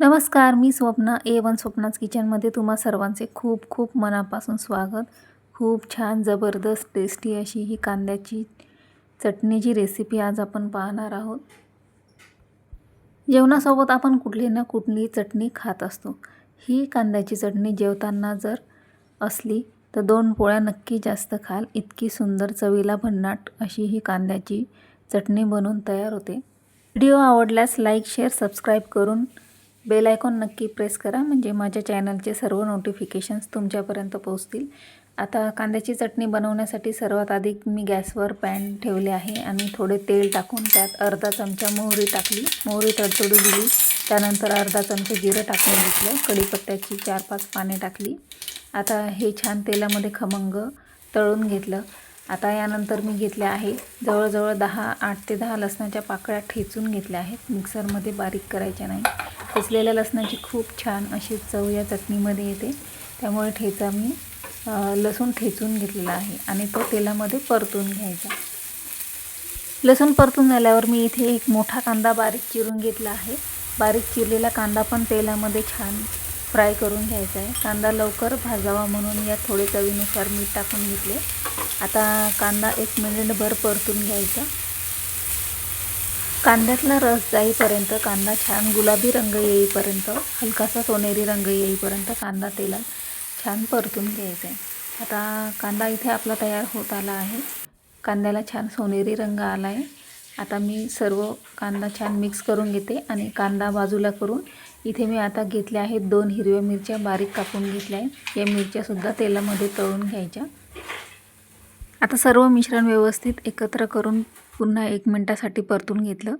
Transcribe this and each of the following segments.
नमस्कार मी स्वप्ना ए वन स्वप्नाच किचनमध्ये तुम्हा सर्वांचे खूप खूप मनापासून स्वागत. खूप छान जबरदस्त टेस्टी अशी ही कांद्याची चटणीची रेसिपी आज आपण पाहणार आहोत. जेवणासोबत आपण कुठली ना कुठली चटणी खात असतो. ही कांद्याची चटणी जेवताना जर असली तर दोन पोळ्या नक्की जास्त खाल. इतकी सुंदर चवीला भन्नाट अशी ही कांद्याची चटणी बनवून तयार होते. व्हिडिओ आवडल्यास लाईक शेअर सबस्क्राईब करून बेल आयकॉन नक्की प्रेस करा. म्हणजे माझ्या चॅनलचे सर्व नोटिफिकेशन्स तुमच्यापर्यंत पोहोचतील. आता कांद्याची चटणी बनवण्यासाठी सर्वात आधी मी गॅसवर पॅन ठेवले आहे आणि थोडे तेल टाकून त्यात अर्धा चमचा मोहरी टाकली. मोहरी तडतडू दिली. त्यानंतर अर्धा चमचा जिरं टाकून घेतलं. कढीपत्त्याची चार पाच पाने टाकली. आता हे छान तेलामध्ये खमंग तळून घेतलं. आता यानंतर मी घेतले आहे जवळजवळ दहा आठ ते दहा लसणाच्या पाकळ्या ठेचून घेतल्या आहेत. मिक्सरमध्ये बारीक करायच्या नाही. ठेचलेल्या लसणाची खूप छान अशी चव या चटणीमध्ये येते. त्यामुळे ठेचा मी लसूण ठेचून घेतलेला आहे आणि तो तेलामध्ये परतून घ्यायचा. लसूण परतून झाल्यावर मी इथे एक मोठा कांदा बारीक चिरून घेतला आहे. बारीक चिरलेला कांदा पण तेलामध्ये छान फ्राय करून घ्यायचा आहे. कांदा लवकर भाजावा म्हणून यात थोडे चवीनुसार मीठ टाकून घेतले. आता कांदा एक मिनिटभर परतून घ्यायचा. कांद्यातला रस जाईपर्यंत कांदा छान गुलाबी रंग येईपर्यंत हलकासा सोनेरी रंग येईपर्यंत कांदा तेलात छान परतून घ्यायचा. आहे आता कांदा इथे आपला तयार होत आला आहे. कांद्याला छान सोनेरी रंग आला आहे आता मी सर्व कांदा छान मिक्स करून घेते आणि कांदा बाजूला करून इथे मी आता घेतल्या आहेत दोन हिरव्या मिरच्या बारीक कापून घेतल्या आहेत. या मिरच्यासुद्धा तेलामध्ये तळून घ्यायच्या. आता सर्व मिश्रण व्यवस्थित एकत्र करून पुन्हा एक मिनटासाठी परतून घेतलं.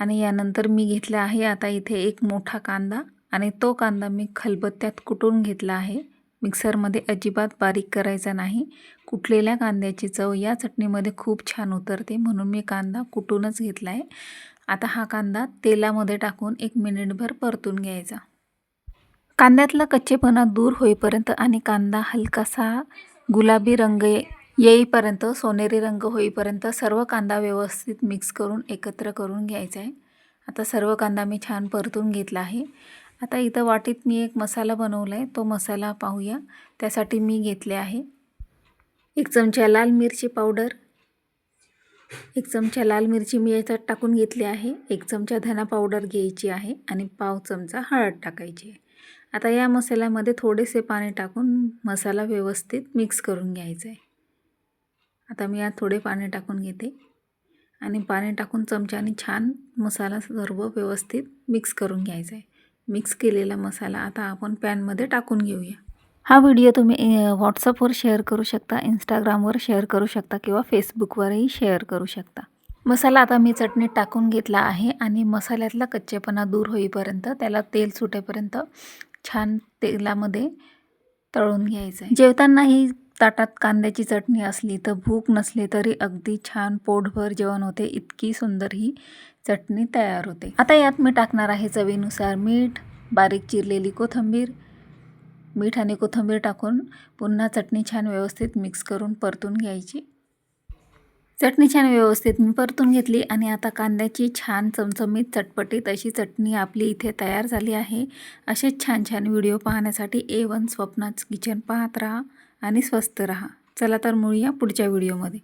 आणि यानंतर मी घेतलं आहे आता इथे एक मोठा कांदा. आणि तो कांदा मी खलबत्त्यात कुटून घेतला आहे. मिक्सरमध्ये अजिबात बारीक करायचा नाही. कुटलेल्या कांद्याची चव या चटणीमध्ये खूप छान उतरते म्हणून मी कांदा कुटूनच घेतला आहे आता हा कांदा तेलामध्ये टाकून एक मिनिटभर परतून घ्यायचा. कांद्यातला कच्चेपणा दूर होईपर्यंत आणि कांदा हलकासा गुलाबी रंग येईपर्यंत सोनेरी रंग होईपर्यंत सर्व कांदा व्यवस्थित मिक्स करून एकत्र करून घ्यायचा आहे. आता सर्व कांदा मी छान परतून घेतला आहे. आता इथं वाटीत मी एक मसाला बनवला आहे तो मसाला पाहूया. त्यासाठी मी घेतले आहे. एक चमचा लाल मिरची पावडर एक चमचा लाल मिरची मी याच्यात टाकून घेतली आहे. एक चमचा धना पावडर घ्यायची आहे आणि पाव चमचा हळद टाकायची आहे. आता या मसाल्यामध्ये थोडेसे पाणी टाकून मसाला व्यवस्थित मिक्स करून घ्यायचा आहे आता मी यात थोडे पाणी टाकून घेते आणि पाणी टाकून चमच्याने छान मसाला सर्व व्यवस्थित मिक्स करून घ्यायचा आहे मिक्स केलेला मसाला आता आपण पॅनमध्ये टाकून घेऊया. हा व्हिडिओ तुम्ही व्हॉट्सअपवर शेअर करू शकता इंस्टाग्रामवर शेअर करू शकता किंवा फेसबुकवरही शेअर करू शकता. मसाला आता मी चटणीत टाकून घेतला आहे आणि मसाल्यातला कच्चेपणा दूर होईपर्यंत त्याला तेल सुटेपर्यंत छान तेलामध्ये तळून घ्यायचं आहे. जेवताना ही ताटात कांद्याची चटणी असली तर भूक नसली तरी अगदी छान पोटभर जेवण होते इतकी सुंदर ही चटणी तयार होते. आता यात मी टाकणार आहे चवीनुसार मीठ बारीक चिरलेली कोथिंबीर मीठ आणि कोथिंबीर टाकून पुन्हा चटणी छान व्यवस्थित मिक्स करून परतून घ्यायची. चटणी छान व्यवस्थित मी परतून घेतली आणि आता कांद्याची छान चमचमीत चटपटीत अशी चटणी आपली इथे तयार झाली आहे. असेच छान छान व्हिडिओ पाहण्यासाठी ए वन स्वप्नाच किचन पाहत राहा आणि स्वस्त राहा. चला तर मुळूया पुढच्या व्हिडिओमध्ये.